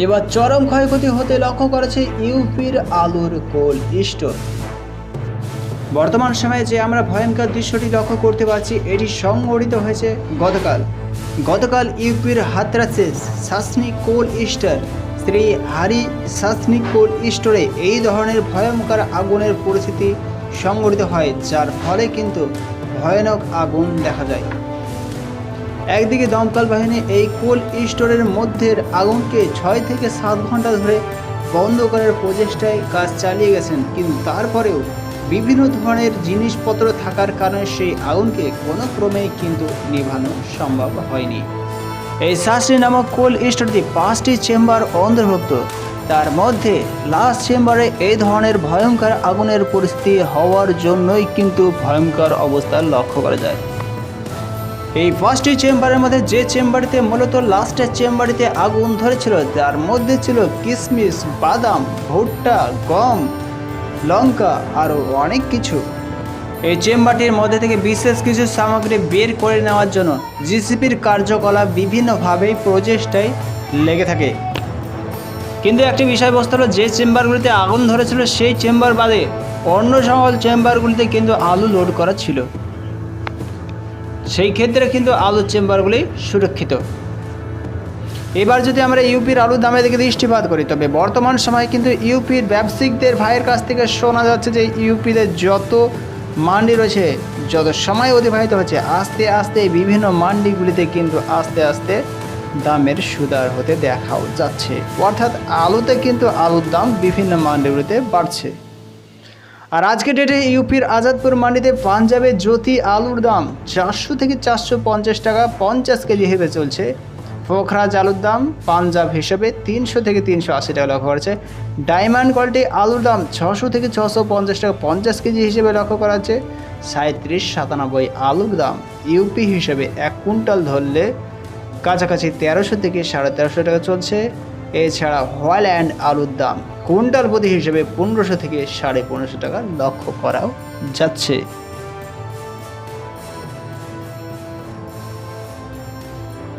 এবার চরম ক্ষয়ক্ষতি হতে লক্ষ্য করেছে ইউপির আলুর কোল স্টোর বর্তমান সময়ে যে আমরা ভয়ঙ্কর দৃশ্যটি লক্ষ্য করতে পারছি, এটি সংঘটিত হয়েছে গতকাল। গতকাল ইউপির হাতরাসে সাসনি কোল স্টোর শ্রী হারি সাসনি কোল স্টোরে এই ধরনের ভয়ঙ্কর আগুনের পরিস্থিতি সংঘটিত হয়, যার ফলে কিন্তু ভয়ানক আগুন দেখা যায়। একদিকে দমকল বাহিনী এই কোল স্টোরের মধ্যের আগুনকে ছয় থেকে সাত ঘণ্টা ধরে বন্ধ করার প্রচেষ্টায় কাজ চালিয়ে গেছেন, কিন্তু তারপরেও বিভিন্ন ধরনের জিনিসপত্র থাকার কারণে সেই আগুনকে কোনো ক্রমেই কিন্তু নিভানো সম্ভব হয়নি। এই শাস্ত্রী নামক কোল স্টোরটি পাঁচটি চেম্বার অন্তর্ভুক্ত। তার মধ্যে লাস্ট চেম্বারে এই ধরনের ভয়ঙ্কর আগুনের পরিস্থিতি হওয়ার জন্যই কিন্তু ভয়ঙ্কর অবস্থা লক্ষ্য করা যায়। এই পাঁচটি চেম্বারের মধ্যে যে চেম্বারটিতে মূলত লাস্টের চেম্বারটিতে আগুন ধরেছিল, তার মধ্যে ছিল কিশমিশ বাদাম, ভুট্টা, গম, লঙ্কা আরও অনেক কিছু। এই চেম্বারটির মধ্যে থেকে বিশেষ কিছু সামগ্রী বের করে নেওয়ার জন্য জিসিপির কার্যকলাপ বিভিন্নভাবেই প্রচেষ্টায় লেগে থাকে। কিন্তু একটি বিষয়বস্তু হলো, যে চেম্বারগুলিতে আগুন ধরেছিল, সেই চেম্বার বাদে অন্য সকল চেম্বারগুলিতে কিন্তু আলু লোড করা ছিল। সেই ক্ষেত্রে কিন্তু আলুর চেম্বারগুলি সুরক্ষিত। এবার যদি আমরা ইউপির আলুর দামের দিকে দৃষ্টিপাত করি, তবে বর্তমান সময়ে কিন্তু ইউপির ব্যবসায়িকদের ভাইয়ের কাছ থেকে শোনা যাচ্ছে যে ইউপিতে যত মান্ডি রয়েছে, যত সময় অতিবাহিত হচ্ছে, আস্তে আস্তে বিভিন্ন মান্ডিগুলিতে কিন্তু আস্তে আস্তে দামের সুদার হতে দেখাও যাচ্ছে। অর্থাৎ আলুতে কিন্তু আলুর দাম বিভিন্ন মান্ডিগুলিতে বাড়ছে। আর আজকে ডেটে ইউপির আজাদপুর মান্ডিতে পাঞ্জাবে জ্যোতি আলুর দাম চারশো থেকে চারশো পঞ্চাশ টাকা পঞ্চাশ কেজি হিসেবে চলছে। পোখরাজ আলুর দাম পাঞ্জাব হিসেবে তিনশো থেকে তিনশো আশি টাকা লক্ষ্য করেছে ডায়মন্ড কোয়ালিটি আলুর দাম ছশো থেকে ছশো পঞ্চাশ টাকা পঞ্চাশ কেজি হিসেবে লক্ষ্য করা হচ্ছে সাঁত্রিশ সাতানব্বই আলুর দাম ইউপি হিসেবে এক কুইন্টাল ধরলে কাছাকাছি তেরোশো থেকে সাড়ে তেরোশো টাকা চলছে। এছাড়া হয়ল্যান্ড আলুর দাম কুইন্টাল প্রতি হিসেবে পনেরোশো থেকে সাড়ে পনেরোশো টাকা লক্ষ্য করাও যাচ্ছে।